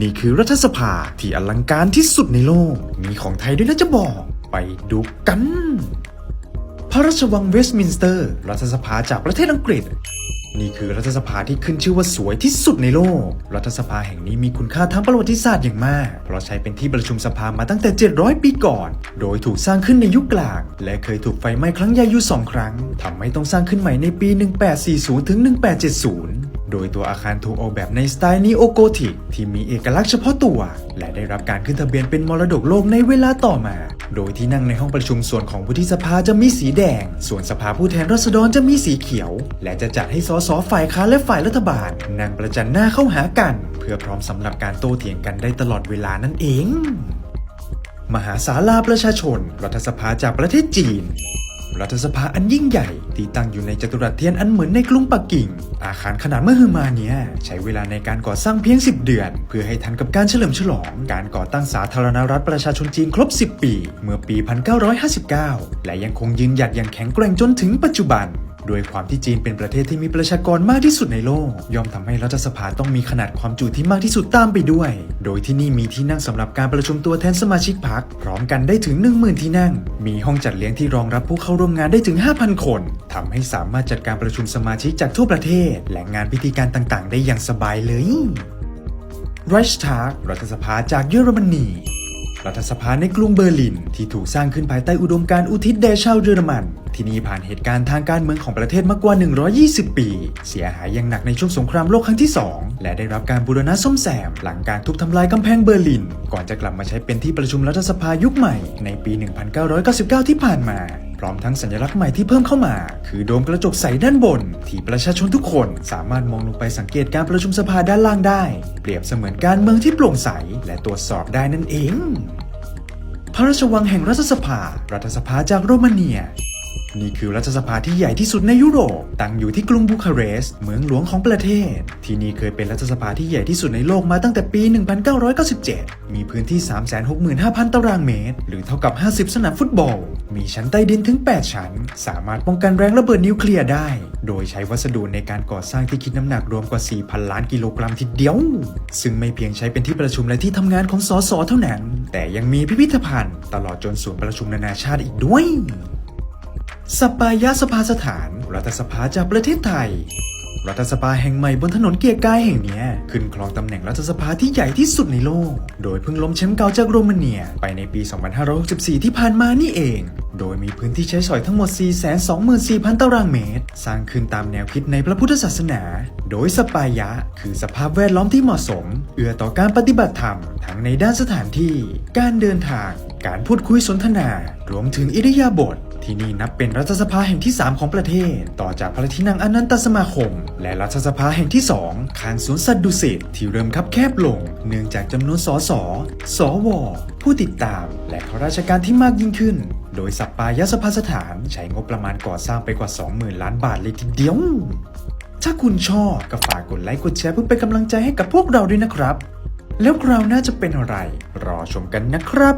นี่คือรัฐสภาที่อลังการที่สุดในโลก มีของไทยด้วยนะจะบอก ไปดูกัน พระราชวังเวสต์มินสเตอร์ รัฐสภาจากประเทศอังกฤษ นี่คือรัฐสภาที่ขึ้นชื่อว่าสวยที่สุดในโลก รัฐสภาแห่งนี้มีคุณค่าทางประวัติศาสตร์อย่างมาก เพราะใช้เป็นที่ประชุมสภามาตั้งแต่ 700 ปีก่อน โดยถูกสร้างขึ้นในยุคกลาง และเคยถูกไฟไหม้ครั้งใหญ่อยู่สองครั้งทำให้ต้องสร้างขึ้นใหม่ในปี 1840ถึง1870 โดยตัวอาคารถูกออกแบบในสไตล์นีโอโกธิกที่มีเอกลักษณ์เฉพาะตัว และได้รับการขึ้นทะเบียนเป็นมรดกโลกในเวลาต่อมา โดยที่นั่งในห้องประชุมส่วนของวุฒิสภาจะมีสีแดง ส่วนสภาผู้แทนราษฎรจะมีสีเขียว และจะจัดให้สสฝ่ายค้านและฝ่ายรัฐบาลนั่งประจันหน้าเข้าหากัน เพื่อพร้อมสำหรับการโต้เถียงกันได้ตลอดเวลานั่นเอง มหาศาลาประชาชน รัฐสภาจากประเทศจีน รัฐสภาอันยิ่งใหญ่ที่ตั้งอยู่ในจัตุรัสเทียนอันเหมือนในกรุงปักกิ่ง อาคารขนาดมหึมาเนี้ยใช้เวลาในการก่อสร้างเพียง 10 เดือน เพื่อให้ทันกับการเฉลิมฉลอง การก่อตั้งสาธารณรัฐประชาชนจีนครบ 10 ปี เมื่อปี 1959 และยังคงยืนหยัดอย่างแข็งแกร่งจนถึงปัจจุบัน ด้วยความที่จีนเป็นประเทศที่มีประชากรมากที่สุดในโลก ย่อมทำให้รัฐสภาต้องมีขนาดความจุที่มากที่สุดตามไปด้วย โดยที่นี่มีที่นั่งสำหรับการประชุมตัวแทนสมาชิกพรรคพร้อมกันได้ถึง 10,000 ที่นั่ง มีห้องจัดเลี้ยงที่รองรับผู้เข้าร่วมงานได้ถึง 5,000 คนทำให้สามารถจัดการประชุมสมาชิกจากทั่วประเทศ และงานพิธีการต่างๆ ได้อย่างสบายเลยไรชทาร์รัฐสภาจากเยอรมนีรัฐสภาในกรุงเบอร์ลินที่ถูกสร้างขึ้นภายใต้อุดมการอุทิศแด่ชาวเยอรมันที่นี่ผ่านเหตุการณ์ทางการเมืองของประเทศมากกว่า 120 ปี เสียหายอย่างหนักในช่วงสงครามโลกครั้งที่ 2 และได้รับการบูรณะซ่อมแซม หลังการทุบทำลายกำแพงเบอร์ลิน ก่อนจะกลับมาใช้เป็นที่ประชุมรัฐสภายุคใหม่ในปี 1999 ที่ผ่านมาพร้อมทั้งสัญลักษณ์ใหม่ที่เพิ่มเข้ามา คือโดมกระจกใสด้านบน ที่ประชาชนทุกคนสามารถมองลงไปสังเกตการประชุมสภาด้านล่างได้ เปรียบเสมือนการเมืองที่โปร่งใส และตรวจสอบได้นั่นเอง พระราชวังแห่งรัฐสภา รัฐสภาจากโรมาเนีย นี่คือรัฐสภาที่ใหญ่ที่สุดในยุโรป ตั้งอยู่ที่กรุงบูคาเรสต์เมืองหลวงของประเทศ ที่นี่เคยเป็นรัฐสภาที่ใหญ่ที่สุดในโลกมาตั้งแต่ปี 1997 มีพื้นที่ 365,000 ตารางเมตร หรือเท่ากับ 50 สนามฟุตบอล มีชั้นใต้ดินถึง 8 ชั้น สามารถป้องกันแรงระเบิดนิวเคลียร์ได้ โดยใช้วัสดุในการก่อสร้างที่คิดน้ำหนักรวมกว่า 4,000 ล้านกิโลกรัมทีเดียว ซึ่งไม่เพียงใช้เป็นที่ประชุมและที่ทำงานของสสเท่านั้น แต่ยังมีพิพิธภัณฑ์ ตลอดจนศูนย์ประชุมนานาชาติอีกด้วย สปายาสภาสถาน รัฐสภาจากประเทศไทย รัฐสภาแห่งใหม่บนถนนเกียรกายแห่งนี้ขึ้นครองตำแหน่งรัฐสภาที่ใหญ่ที่สุดในโลก โดยเพิ่งล้มแชมป์เก่าจากโรมาเนีย ไปในปี 2564 ที่ผ่านมานี่เอง โดยมีพื้นที่ใช้สอยทั้งหมด 424,000 ตารางเมตร สร้างขึ้นตามแนวคิดในพระพุทธศาสนา โดยสปายะ คือสภาพแวดล้อมที่เหมาะสม เอื้อต่อการปฏิบัติธรรม ทั้งในด้านสถานที่ การเดินทาง การพูดคุยสนทนา รวมถึงอิริยาบถ ที่นี่นับเป็นรัฐสภาแห่งที่ 3 ของประเทศ ต่อจากพระที่นั่งอนันตสมาคม และรัฐสภาแห่งที่ 2 ข้างสวนสัตว์ดุสิตที่เริ่มคับแคบลง เนื่องจากจำนวนสส สว ผู้ติดตาม และข้าราชการที่มากยิ่งขึ้น โดยสัปปายสภาสถานใช้งบประมาณก่อสร้างไปกว่า 20,000 ล้านบาทเลยทีเดียว ถ้าคุณชอบก็ฝากกดไลค์กดแชร์เพื่อเป็นกำลังใจให้กับพวกเราด้วยนะครับ แล้วคราวหน้าจะเป็นอะไร รอชมกันนะครับ